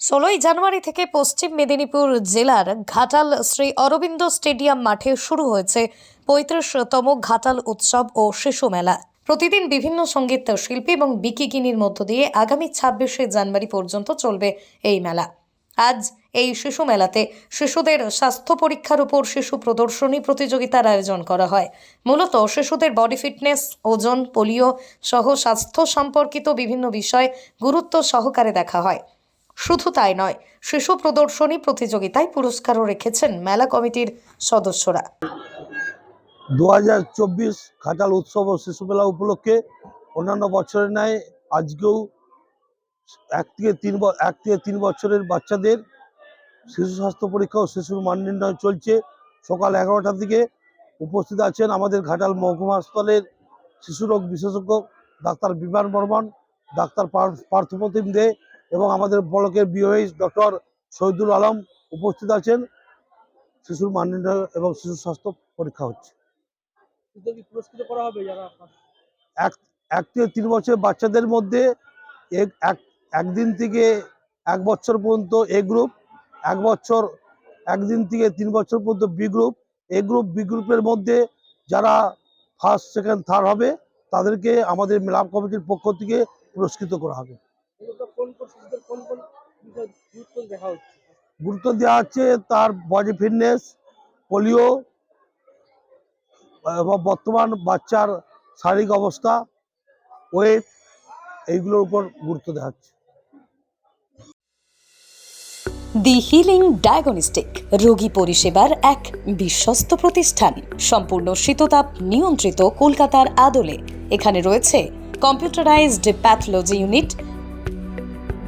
ষোলোই জানুয়ারি থেকে পশ্চিম মেদিনীপুর জেলার ঘাটাল শ্রী অরবিন্দ স্টেডিয়াম মাঠে শুরু হয়েছে পঁয়ত্রিশতম ঘাটাল উৎসব ও শিশু মেলা। প্রতিদিন বিভিন্ন সংগীত, শিল্পী এবং বিকিগিনির মধ্য দিয়ে আগামী ছাব্বিশে জানুয়ারি পর্যন্ত চলবে এই মেলা। আজ এই শিশু মেলাতে শিশুদের স্বাস্থ্য পরীক্ষার উপর শিশু প্রদর্শনী প্রতিযোগিতার আয়োজন করা হয়। মূলত শিশুদের বডি ফিটনেস, ওজন, পোলিও সহ স্বাস্থ্য সম্পর্কিত বিভিন্ন বিষয় গুরুত্ব সহকারে দেখা হয়। শুধু তাই নয় শিশু প্রদর্শনী প্রতিযোগিতায় পুরস্কারও রেখেছেন মেলা কমিটির সদস্যরা। দু হাজার চব্বিশ ঘাটাল উৎসব ও শিশু মেলা উপলক্ষে অন্যান্য বছরের ন্যায় আজকেও এক থেকে তিন এক থেকে তিন বছরের বাচ্চাদের শিশু স্বাস্থ্য পরীক্ষা ও শিশুর মান নির্ণয় চলছে। সকাল এগারোটার দিকে উপস্থিত আছেন আমাদের ঘাটাল মহকুমা হাসপাতালের শিশু রোগ বিশেষজ্ঞ ডাক্তার বিমান বর্মন, ডাক্তার পার্থ- পার্থপ্রতিম দে এবং আমাদের ব্লকের বিওএইচ ডক্টর শহীদুল আলম উপস্থিত আছেন। শিশুর মান নির্ণয় এবং শিশু স্বাস্থ্য পরীক্ষা হচ্ছে। এক এক থেকে তিন বছর বাচ্চাদের মধ্যে এক এক একদিন থেকে এক বছর পর্যন্ত এ গ্রুপ এক বছর একদিন থেকে তিন বছর পর্যন্ত B group A group B গ্রুপের মধ্যে যারা ফার্স্ট সেকেন্ড থার্ড হবে তাদেরকে আমাদের মেলাপ কমিটির পক্ষ থেকে পুরস্কৃত করা হবে। কোন কোন শিশুদের কোন কোন গুরুত্ব দেখা হচ্ছে? গুরুত্ব দেওয়া হচ্ছে তার বডি ফিটনেস পোলিও এবং বর্তমান বাচ্চার শারীরিক অবস্থা ওয়েট এইগুলোর উপর গুরুত্ব দেওয়া হচ্ছে। দি হিলিং ডায়াগনস্টিক রোগী পরিষেবার এক বিশ্বস্ত প্রতিষ্ঠান সম্পূর্ণ শীততাপ নিয়ন্ত্রিত কলকাতার আদলে। এখানে রয়েছে computerised pathology unit